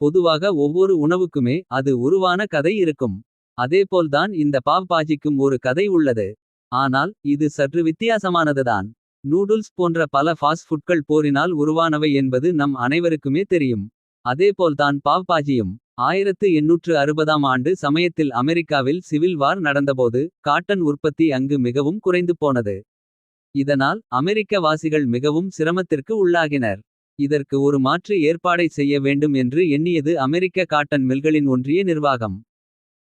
பொதுவாக ஒவ்வொரு உணவுக்குமே அது உருவான கதை இருக்கும். அதேபோல்தான் இந்த பாவ் பாஜிக்கும் ஒரு கதை உள்ளது. ஆனால் இது சற்று வித்தியாசமானதுதான். நூடுல்ஸ் போன்ற பல ஃபாஸ்ட் ஃபுட்கள் போரினால் உருவானவை என்பது நம் அனைவருக்குமே தெரியும். அதேபோல்தான் பாவ் பாஜியும். 1860ஆம் ஆண்டு சமயத்தில் அமெரிக்காவில் சிவில் வார் நடந்தபோது. காட்டன் உற்பத்தி அங்கு மிகவும் குறைந்து போனது. இதனால் அமெரிக்க வாசிகள் மிகவும் சிரமத்திற்கு உள்ளாகினர். இதற்கு ஒரு மாற்று ஏற்பாடை செய்ய வேண்டும் என்று எண்ணியது அமெரிக்க காட்டன் மில்களின் ஒன்றிய நிர்வாகம்.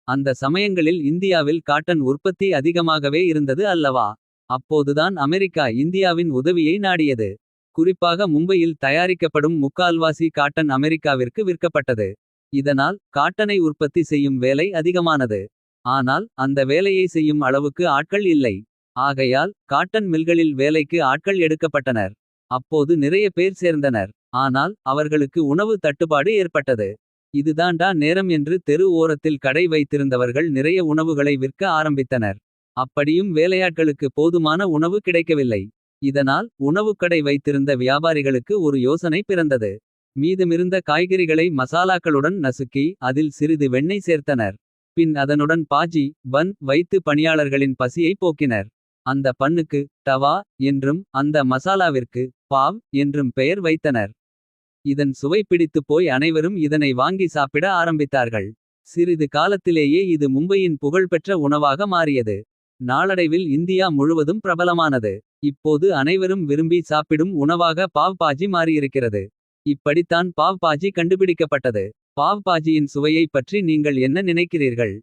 அந்த சமயங்களில் இந்தியாவில் காட்டன் உற்பத்தி அதிகமாகவே இருந்தது அல்லவா. அப்போதுதான் அமெரிக்கா இந்தியாவின் உதவியை நாடியது. குறிப்பாக மும்பையில் தயாரிக்கப்படும் முக்கால்வாசி காட்டன் அமெரிக்காவிற்கு விற்கப்பட்டது. இதனால் காட்டனை உற்பத்தி செய்யும் வேலை அதிகமானது. ஆனால் அந்த வேலையை செய்யும் அளவுக்கு ஆட்கள் இல்லை. ஆகையால் காட்டன் மில்களில் வேலைக்கு ஆட்கள் எடுக்கப்பட்டனர். அப்போது நிறைய பேர் சேர்ந்தனர். ஆனால் அவர்களுக்கு உணவு தட்டுப்பாடு ஏற்பட்டது. இதுதான்டா நேரம் என்று தெரு ஓரத்தில் கடை வைத்திருந்தவர்கள் நிறைய உணவுகளை விற்க ஆரம்பித்தனர். அப்படியும் வேலையாட்களுக்கு போதுமான உணவு கிடைக்கவில்லை. இதனால் உணவுக்கடை வைத்திருந்த வியாபாரிகளுக்கு ஒரு யோசனை பிறந்தது. மீதமிருந்த காய்கறிகளை மசாலாக்களுடன் நசுக்கி அதில் சிறிது வெண்ணெய் சேர்த்தனர். பின் அதனுடன் பாஜி பன் வைத்து பணியாளர்களின் பசியை போக்கினர். அந்த பண்ணுக்கு டவா என்றும் அந்த மசாலாவிற்கு பாவ் என்றும் பெயர் வைத்தனர். இதன் சுவை பிடித்துப் போய் அனைவரும் இதனை வாங்கி சாப்பிட ஆரம்பித்தார்கள். சிறிது காலத்திலேயே இது மும்பையின் புகழ்பெற்ற உணவாக மாறியது. நாளடைவில் இந்தியா முழுவதும் பிரபலமானது. இப்போது அனைவரும் விரும்பி சாப்பிடும் உணவாக பாவ் பாஜி மாறியிருக்கிறது. இப்படித்தான் பாவ் பாஜி கண்டுபிடிக்கப்பட்டது. பாவ் பாஜியின் சுவையை பற்றி நீங்கள் என்ன நினைக்கிறீர்கள்.